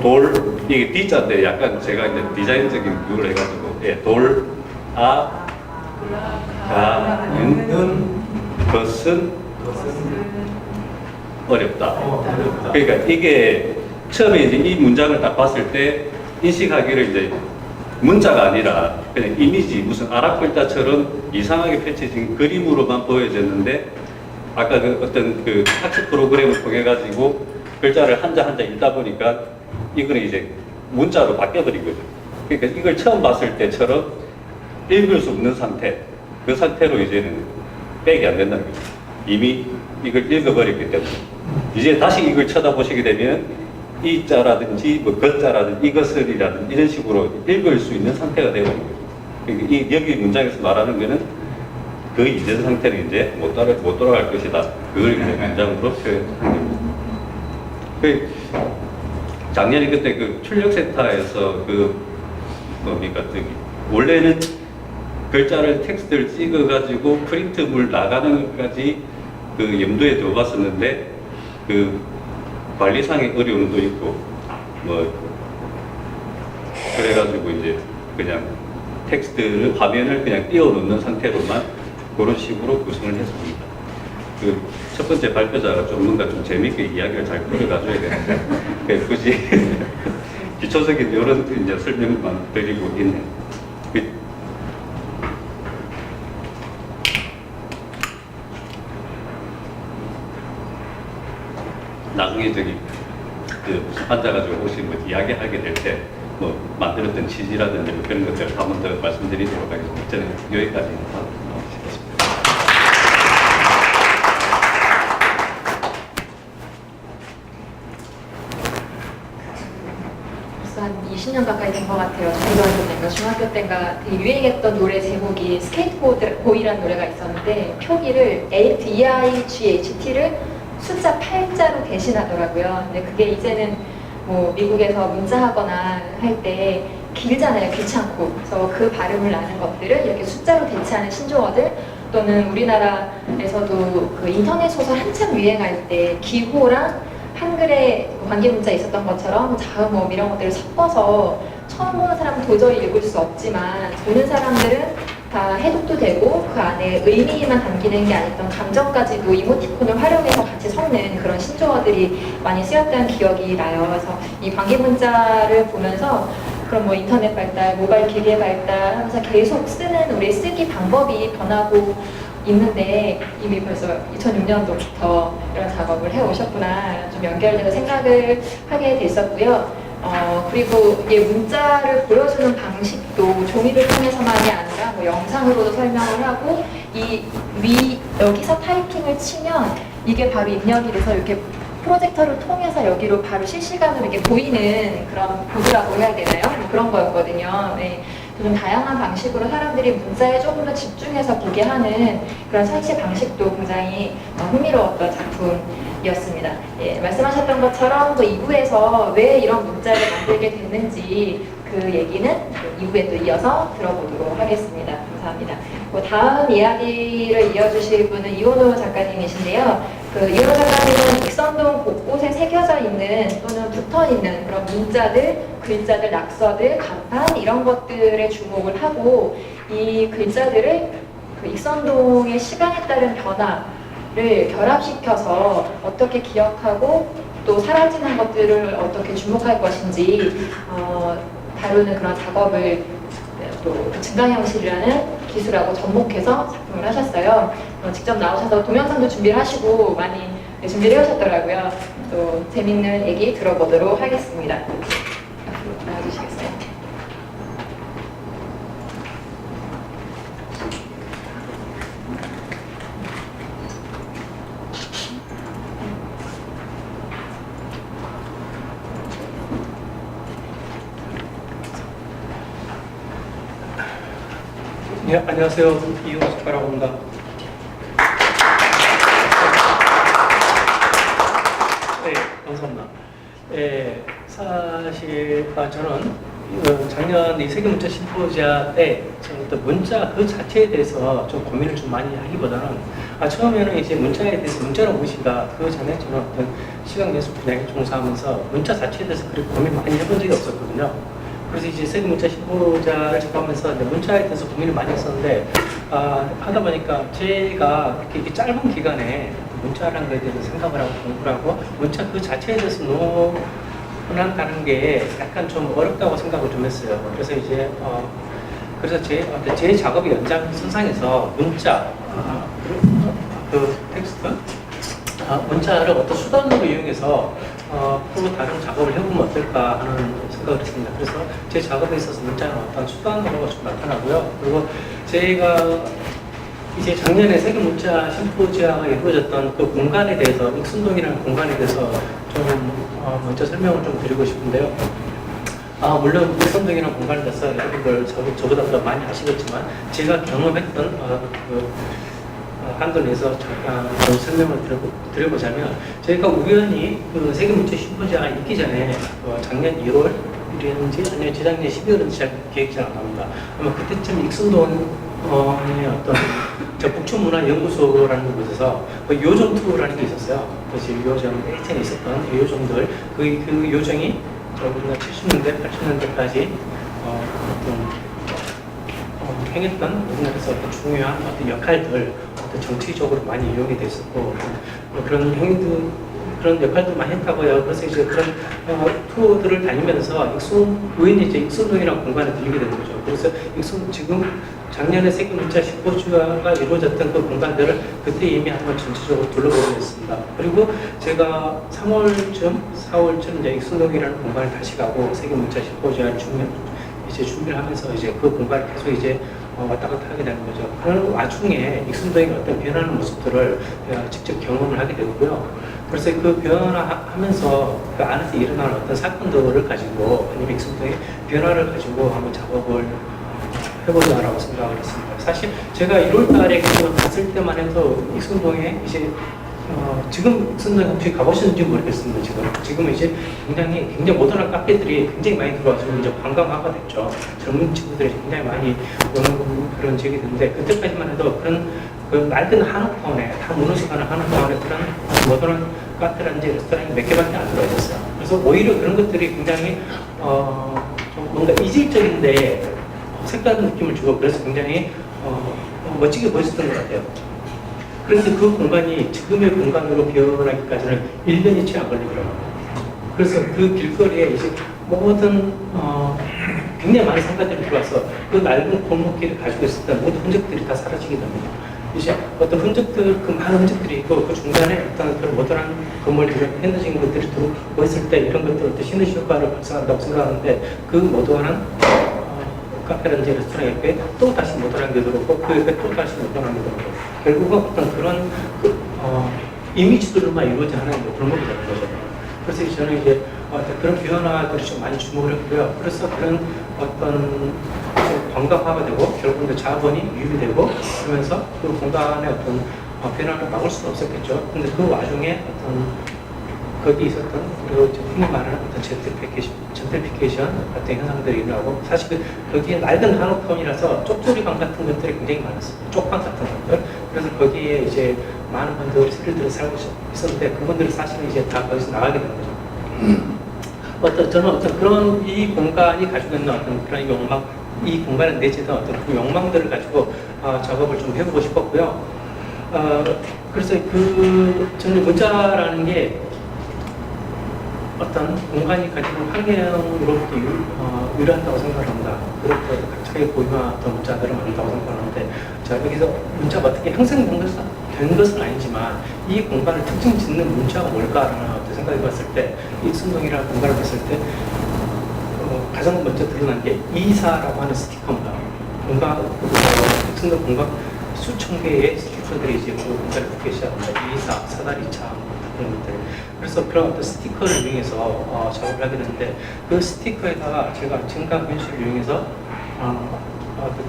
돌 이게 D자인데 약간 제가 이제 디자인적인 비유를 해가지고 예, 돌, 아, 가는 것은 어렵다. 그러니까 이게 처음에 이제 이 문장을 딱 봤을 때 인식하기를 이제 문자가 아니라 그냥 이미지 무슨 아랍 글자처럼 이상하게 펼쳐진 그림으로만 보여졌는데 아까 그 어떤 그 학습 프로그램을 통해 가지고 글자를 한자 한자 읽다 보니까 이거는 이제 문자로 바뀌어버린 거죠. 그러니까 이걸 처음 봤을 때처럼 읽을 수 없는 상태, 그 상태로 이제는 빼기 안 된다는 거죠. 이미 이걸 읽어버렸기 때문에. 이제 다시 이걸 쳐다보시게 되면 이 자라든지 뭐 것자라든지 이것을이라든지 이런 식으로 읽을 수 있는 상태가 되어버린 거죠. 그러니까 이, 여기 문장에서 말하는 거는 그 이전 상태는 이제 못 따라 못 돌아갈 것이다. 그걸 이제 문장으로 표현한 겁니다. 그 작년에 그때 그 출력센터에서 그 뭡니까 저기 원래는 글자를 텍스트를 찍어 가지고 프린트물 나가는 것까지 그 염두에 두어 봤었는데 그 관리상의 어려움도 있고 뭐 그래가지고 이제 그냥 텍스트를 화면을 그냥 띄워 놓는 상태로만 그런 식으로 구성을 했습니다. 그 첫 번째 발표자가 좀 뭔가 좀 재밌게 이야기를 잘 끌어가줘야 되는데 그 굳이 기초적인 이런 이제 설명만 드리고 있네. 그 나중에 저기 그 앉아가지고 혹시 뭐 이야기하게 될 때 뭐 만들었던 취지라든지 뭐 그런 것들을 한번 더 말씀드리도록 하겠습니다. 저는 여기까지 하고 싶습니다. 벌써 한 20년 가까이 된 것 같아요. 중고등학교 때인가 중학교 때인가 되게 유행했던 노래 제목이 스케이트보드 보이라는 노래가 있었는데 표기를 A, D-I-G-H-T를 숫자 8자로 대신하더라고요. 근데 그게 이제는 뭐 미국에서 문자하거나 할 때 길잖아요. 귀찮고. 그래서 그 발음을 아는 것들을 이렇게 숫자로 대체하는 신조어들 또는 우리나라에서도 그 인터넷 소설 한참 유행할 때 기호랑 한글에 관계 문자 있었던 것처럼 자음어음 이런 것들을 섞어서 처음 보는 사람은 도저히 읽을 수 없지만 보는 사람들은 다 해독도 되고 그 안에 의미만 담기는 게 아니었던 감정까지도 이모티콘을 활용해서 같이 섞는 그런 신조어들이 많이 쓰였다는 기억이 나요. 그래서 이 관계 문자를 보면서 그럼 뭐 인터넷 발달, 모바일 기계 발달 하면서 계속 쓰는 우리 쓰기 방법이 변하고 있는데 이미 벌써 2006년도부터 이런 작업을 해 오셨구나 좀 연결돼서 생각을 하게 됐었고요. 어 그리고 이게 문자를 보여주는 방식도 종이를 통해서만이 아니라 뭐 영상으로도 설명을 하고 이 위 여기서 타이핑을 치면 이게 바로 입력이 돼서 이렇게 프로젝터를 통해서 여기로 바로 실시간으로 이렇게 보이는 그런 보드라고 해야 되나요? 뭐 그런 거였거든요. 네. 좀 다양한 방식으로 사람들이 문자에 조금 더 집중해서 보게 하는 그런 설치 방식도 굉장히 어, 흥미로웠던 작품이었습니다. 예, 말씀하셨던 것처럼 또 2부에서 왜 이런 문자를 만들게 됐는지 그 얘기는 2부에 또 이어서 들어보도록 하겠습니다. 감사합니다. 그 다음 이야기를 이어주실 분은 이원호 작가님이신데요. 그 이원호 작가님은 익선동 곳곳에 새겨져 있는 또는 붙어 있는 그런 문자들, 글자들, 낙서들, 간판 이런 것들에 주목을 하고 이 글자들을 그 익선동의 시간에 따른 변화를 결합시켜서 어떻게 기억하고 또 사라지는 것들을 어떻게 주목할 것인지 어, 다루는 그런 작업을 또 증강현실이라는 기술하고 접목해서 작품을 하셨어요. 어, 직접 나오셔서 동영상도 준비를 하시고 많이 네, 준비를 해오셨더라고요. 또 재밌는 얘기 들어보도록 하겠습니다. 앞으로 나와주시겠어요? 네, 안녕하세요. 이용호 작가라고 합니다. 네, 감사합니다. 예, 사실 아, 저는 어, 작년 이 세계 문자 심포지아 때 저는 어떤 문자 그 자체에 대해서 좀 고민을 좀 많이 하기보다는 아, 처음에는 이제 문자에 대해서 문자는 무엇인가 그 전에 저는 어떤 시각 예술 분야에 종사하면서 문자 자체에 대해서 그렇게 고민 많이 해본 적이 없었거든요. 그래서 이제 세계 문자 심포자를 접하면서 이제 문자에 대해서 고민을 많이 했었는데 아, 하다 보니까 제가 이렇게, 짧은 기간에 문자라는 것에 대해서 생각을 하고 공부를 하고 문자 그 자체에 대해서 논한다는 게 약간 좀 어렵다고 생각을 좀 했어요. 그래서 이제 어, 그래서 제, 제 작업의 연장선상에서 문자 아, 그, 그 텍스트 아, 문자를 어떤 수단으로 이용해서 어, 또 다른 작업을 해보면 어떨까 하는 생각을 했습니다. 그래서 제 작업에 있어서 문자는 어떤 수단으로 좀 나타나고요. 그리고 제가 이제 작년에 세계 문자 심포지아가 이루어졌던 그 공간에 대해서 익순동이라는 공간에 대해서 좀 어, 먼저 설명을 좀 드리고 싶은데요. 아, 물론 익순동이라는 공간에 대해서 여러분들 저, 저보다 더 많이 아시겠지만 제가 경험했던 어, 그 어, 한도 내에서 잠깐 좀 설명을 드려보, 드려보자면 저희가 우연히 그 세계 문자 심포지아가 있기 전에 어, 작년 1월 일인지 아니면 재작년 12월인지 잘 기억이 잘 안 납니다. 아마 그때쯤 익순동 어,의 어떤 저 북촌문화연구소라는 곳에서 그 요정 투어라는 게 있었어요. 그래서 이 요정 예전에 있었던 이 요정들 그, 그 요정이 저 우리가 70년대, 80년대까지 어, 어떤 어, 행했던 우리나라에서 어떤 중요한 어떤 역할들, 어떤 정치적으로 많이 이용이 됐었고 어, 그런 행위들 그런 역할들 많이 했다고요. 그래서 이제 그런 어, 투어들을 다니면서 익순 우연히 이제 익순동이라는 공간에 들리게 된 거죠. 그래서 익순 지금 작년에 세계 문자 15주가 이루어졌던 그 공간들을 그때 이미 한번 전체적으로 둘러보게 됐습니다. 그리고 제가 3월쯤, 4월쯤 이제 익순동이라는 공간을 다시 가고 세계 문자 15주를 준비, 이제 준비를 하면서 이제 그 공간을 계속 이제 어, 왔다 갔다 하게 되는 거죠. 그런 와중에 익순동의 어떤 변하는 모습들을 제가 직접 경험을 하게 되고요. 그래서 그 변화하면서 그 안에서 일어나는 어떤 사건들을 가지고 아니면 익순동의 변화를 가지고 한번 작업을 해보자라고 생각을 했습니다. 사실 제가 1월 달에 그 갔을 때만 해도 익순동에 이제 어, 지금 익순동에 혹시 가보셨는지 모르겠습니다. 지금 지금은 이제 굉장히 굉장히 모던한 카페들이 굉장히 많이 들어와서 이제 관광화가 됐죠. 젊은 친구들이 굉장히 많이 오는 그런 지역이 됐는데 그때까지만 해도 그런 그 낡은 한옥타운에 다 무너져가는 한옥타운에 그런 모던한 카페라든지 레스토랑이 몇 개밖에 안 들어와 있었어요. 그래서 오히려 그런 것들이 굉장히 어, 좀 뭔가 이질적인데 색다른 느낌을 주고 그래서 굉장히 어, 어, 멋지게 보였었던 것 같아요. 그런데 그 공간이 지금의 공간으로 변하기까지는 1년이 채 안 걸리더라고요. 그래서 그 길거리에 이제 모든 어, 굉장히 많은 상가들이 들어와서 그 낡은 골목길을 가지고 있었던 모든 흔적들이 다 사라지게 됩니다. 이제 어떤 흔적들, 그 많은 흔적들이 있고 그 중간에 어떤 그런 모던한 건물들, 헤너진 것들이 들어와 있을 때 이런 것들 어떤 시너지 효과를 발생한다고 생각하는데 그 모던한 카페라든지 레스토랑 옆에 또 다시 모던한 게 들어오고 그 옆에 또 다시 모던한 게 들어오고 결국은 어떤 그런 그, 어, 이미지들로만 이루어져 하는 그 골목이 되는 거죠. 그래서 저는 이제 어떤 그런 변화들이 좀 많이 주목을 했고요. 그래서 그런 어떤 좀 관광화가 되고 결국은 또 자본이 유입이 되고 그러면서 그 공간의 어떤 어, 변화를 막을 수는 없었겠죠. 근데 그 와중에 어떤 거기 있었던 이제 흔히 말하는 어떤 젠트리피케이션, 젠트리피케이션 같은 현상들이 일어나고 사실 그 거기에 낡은 한옥타운이라서 쪽조리방 같은 것들이 굉장히 많았어요. 쪽방 같은 것들. 그래서 거기에 이제 많은 분들이 스릴들이 살고 있었는데 그분들이 사실은 이제 다 거기서 나가게 된 거죠. 어떤 저는 어떤 그런 이 공간이 가지고 있는 어떤 그런 욕망, 이 공간에 내재된 어떤 그 욕망들을 가지고 어, 작업을 좀 해보고 싶었고요. 어, 그래서 그 저는 문자라는 게 어떤 공간이 가지는 환경으로부터 유, 어, 유리한다고 생각합니다. 그렇게 각자의 고유한 어떤 문자들을 만든다고 생각하는데, 자, 여기서 문자가 어떻게 형성된 것은, 아니지만, 이 공간을 특징 짓는 문자가 뭘까라는 생각해 봤을 때, 이 순동이라는 공간을 봤을 때, 어, 가장 먼저 드러난 게 이사라고 하는 스티커입니다. 공간, 어, 순동 공간 수천 개의 스티커들이 이제 그 공간에 붙기 시작합니다. 이사, 사다리차, 그런 것들. 그래서 그런 어떤 스티커를 이용해서 어, 작업을 하게 되는데 그 스티커에다가 제가 증강 현실을 이용해서 어, 어, 그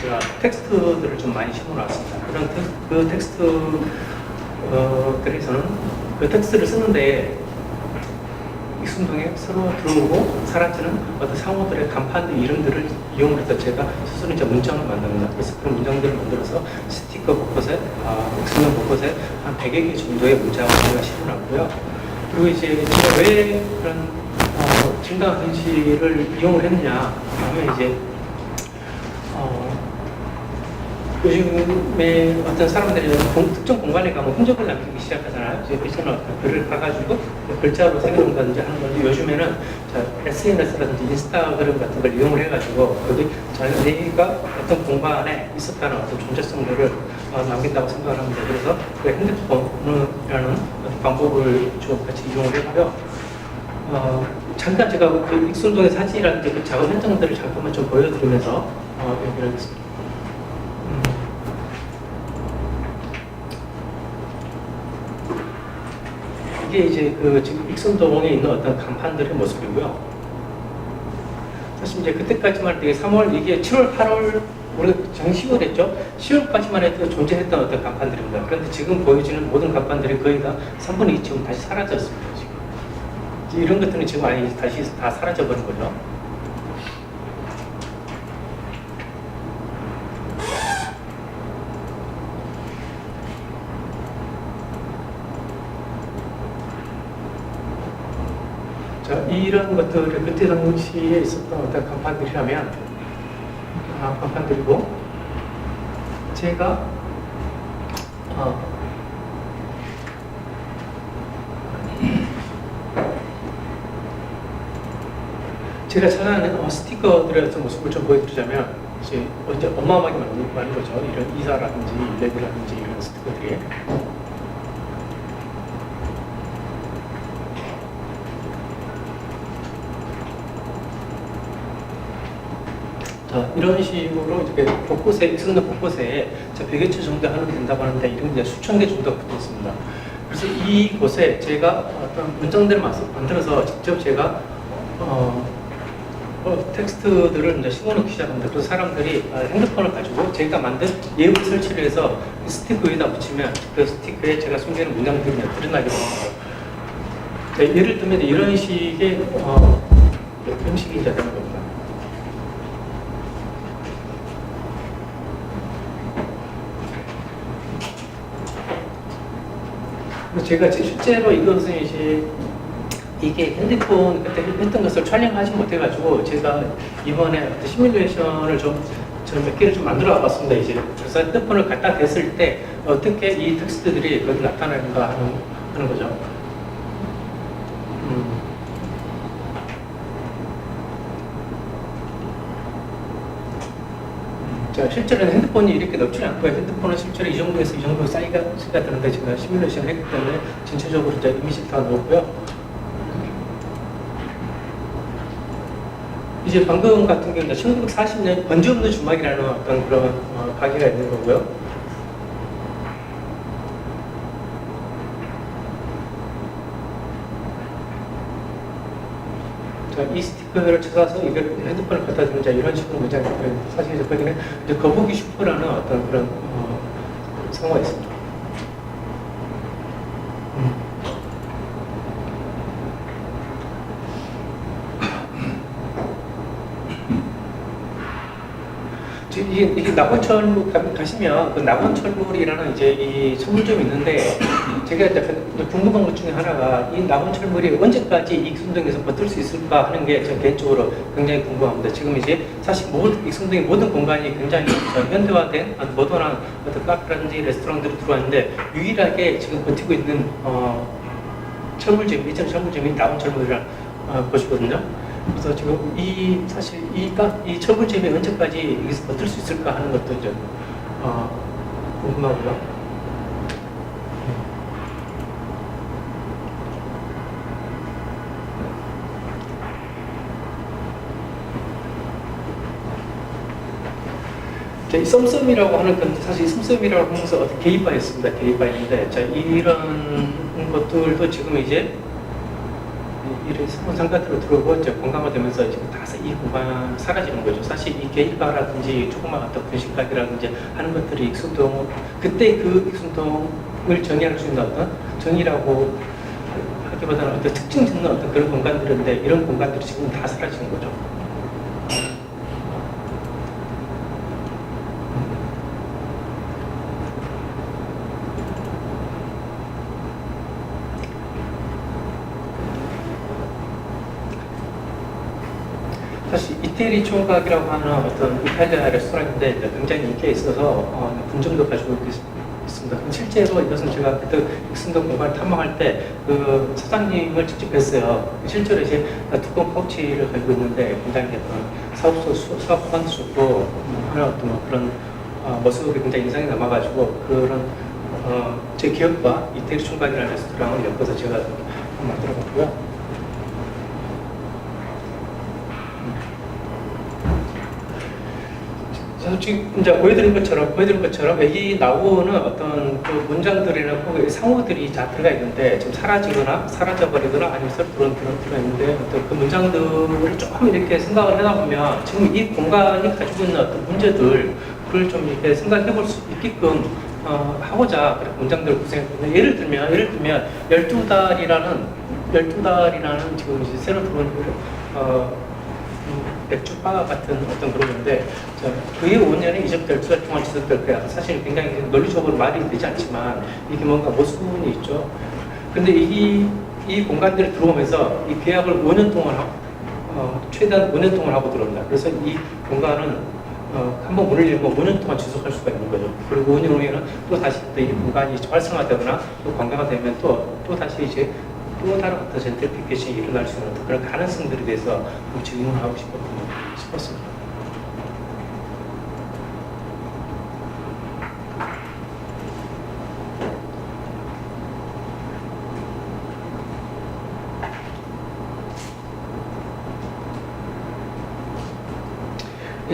제가 텍스트들을 좀 많이 심어놨습니다. 그런 텍, 그 텍스트들에서는 그 텍스트를 쓰는데 익 순동에 서로 들어오고 사라지는 어떤 상호들의 간판들 이름들을 이용을 해서 제가 스스로 이제 문장을 만듭니다. 그래서 그런 문장들을 만들어서 스티커 곳곳에 아, 익순동 곳곳에 한 100여 개 정도의 문장을 제가 실어놨고요. 그리고 이제 제가 왜 그런 어, 증강 현실을 이용을 했냐 하면 이제 어, 요즘에 어떤 사람들이 공- 특정 공간에 가면 흔적을 남기기 시작하잖아요. 그처럼 어떤 글을 봐가지고 글자로 새겨놓는다든지 하는 건데 요즘에는 SNS라든지 인스타그램 같은 걸 이용을 해가지고 거기 자기 내가 어떤 공간에 있었다는 어떤 존재성들을 어, 남긴다고 생각을 합니다. 그래서 그 핸드폰이라는 방법을 좀 같이 이용을 했고요. 어, 잠깐 제가 그 익순동의 사진이라든지 그 작업 현장들을 잠깐만 좀 보여드리면서 어, 얘기를 하겠습니다. 음. 이게 이제 그 지금 익선동에 있는 어떤 간판들의 모습이고요. 사실 이제 그때까지만 해도 이게 3월 이게 7월, 8월 우리가 작년 10월 했죠. 10월까지만 해도 존재했던 어떤 간판들입니다. 그런데 지금 보여지는 모든 간판들이 거의 다 3분의 2 지금 다시 사라졌습니다. 지금. 이런 것들은 지금 아예 다시 다 사라져버린 거죠. 자, 이런 것들을 그때 당시에 있었던 어떤 간판들이라면, 아, 간판들이고, 제가, 어, 제가 찾아낸 어, 스티커들의 어떤 모습을 좀 보여드리자면, 이제 어마어마하게 많은, 거죠. 이런 이사라든지 일레드라든지 이런 스티커들이. 자, 이런 식으로 이렇게 곳곳에, 익선도 곳곳에 자, 100여 초 정도 하면 된다고 하는데 이런 게 수천 개 정도 붙어 있습니다. 그래서 이곳에 제가 어떤 문장들을 만- 만들어서 직접 제가 어, 어, 텍스트들을 이제 심어놓기 시작합니다. 그래서 사람들이 아, 핸드폰을 가지고 제가 만든 예문 설치를 해서 이 스티커 위에다 붙이면 그 스티커에 제가 숨기는 문장들이 드러나게 됩니다. 자, 예를 들면 이런 식의 어, 이제 되는 겁니다. 그래서 제가 지- 실제로 이것은 이제 이게 핸드폰 그때 했던 것을 촬영하지 못해가지고 제가 이번에 시뮬레이션을 좀 저는 몇 개를 좀 만들어 봤습니다 이제 그래서 핸드폰을 갖다 댔을 때 어떻게 이 텍스트들이 거기 나타나는가 하는, 하는 거죠. 자, 실제로는 핸드폰이 이렇게 넓지 않고요. 핸드폰은 실제로 이 정도에서 이 정도 사이즈가 사이즈가 되는데 제가 시뮬레이션을 했기 때문에 전체적으로 이제 이미지를 다 넣었고요. 이제 방금 같은 경우는 1940년 번지 없는 주막이라는 어떤 그런 어, 가게가 있는 거고요. 자, 이 스티커를 찾아서 이걸 핸드폰을 갖다 주는 자 이런 식으로 문장이 있고요. 사실 거기는 이제 거북이 슈퍼라는 어떤 그런 어, 상호가 있습니다. 이게 낙원철물 가- 가시면 그 낙원철물이라는 이제 이 철물점이 있는데 제가 약간 궁금한 것 중에 하나가 이 낙원철물이 언제까지 익순동에서 버틸 수 있을까 하는 게 저 개인적으로 굉장히 궁금합니다. 지금 이제 사실 모든 익순동의 모든 공간이 굉장히 저 현대화된 모던한 어떤 카페라든지 레스토랑들이 들어왔는데 유일하게 지금 버티고 있는 어, 철물점, 이천 철물점이 낙원철물이라는 어, 곳이거든요. 그래서 지금 이 사실 이가 이 철물점이 언제까지 여기서 버틸 수 있을까 하는 것도 이제 어, 궁금하고요. 자, 이 썸썸이라고 하는 건 사실 이 썸썸이라고 하면서 어떤 개입바였습니다. 개입바였는데 자 이런 것들도 지금 이제 이런 새로운 상가들로 들어오고 이제 공간화되면서 지금 다시 이 공간 사라지는 거죠. 사실 이 게이바라든지 조그만 어떤 분식가게라든지 하는 것들이 익순동 그때 그 익순동을 정의할 수 있는 어떤 정의라고 하기보다는 어떤 특징 짓는 어떤 그런 공간들인데 이런 공간들이 지금 다 사라지는 거죠. 사실 이태리 총각이라고 하는 어떤 이탈리아 레스토랑인데 굉장히 인기가 있어서 어, 분점도 가지고 있- 있습니다. 실제로 이것은 제가 그때 익선동 공간을 탐방할 때 그 사장님을 직접 뵀어요. 실제로 이제 두꺼운 파우치를 가지고 있는데 굉장히 어떤 사업소 수- 사업 관 수고 하는 어떤 뭐 그런 어, 모습이 굉장히 인상이 남아가지고 그런 어, 제 기억과 이태리 총각이라는 레스토랑을 엮어서 제가 만들어봤고요. 저 지금 이제 보여드린 것처럼 보여드린 것처럼 여기 나오는 어떤 그 문장들이나 그 상호들이 다 들어가 있는데 지금 사라지거나 사라져 버리거나 아니면 들어온 들어 들어 있는데 어떤 그 문장들을 조금 이렇게 생각을 하다 보면 지금 이 공간이 가지고 있는 어떤 문제들 그걸 좀 이렇게 생각해 볼 수 있게끔 어, 하고자 그렇게 문장들을 구성했거든요. 예를 들면 예를 들면 12달이라는 12달이라는 지금 이제 새로 들어온 어, 음, 맥주바 같은 어떤 그런 건데 자, 그의 5년이 이제부터 12달 동안 지속될 거야. 사실 굉장히 논리적으로 말이 되지 않지만 이게 뭔가 모순이 있죠. 근데 이, 이 공간들이 들어오면서 이 계약을 5년 동안 하고, 어, 최대한 5년 동안 하고 들어온다. 그래서 이 공간은 어, 한번 문을 열면 5년 동안 지속할 수가 있는 거죠. 그리고 5년 후에는 또 다시 또 이 공간이 활성화되거나 또 관광화되면 또, 또 다시 이제 또 다른 어떤 젠트리피케이션이 일어날 수 있는 그런 가능성들에 대해서 좀 질문을 하고 싶었군요. 싶었습니다.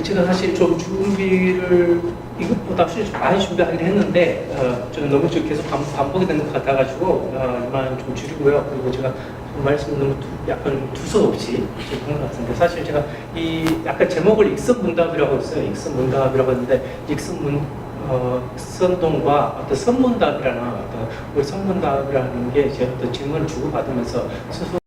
제가 사실 좀 준비를 이것보다 훨씬 좀 많이 준비하긴 했는데 어, 좀 너무 좀 계속 반, 반복이 되는 것 같아가지고 어, 이만 좀 줄이고요. 그리고 제가 말씀 너무 두, 약간 두서없이 좀한것 같은데 사실 제가 이 약간 제목을 익선문답이라고 했어요. 익선문답이라고 했는데 익선문 어, 익선동과 어떤 선문답이라는 어떤 우리 선문답이라는 게 제가 어떤 질문을 주고받으면서 스스로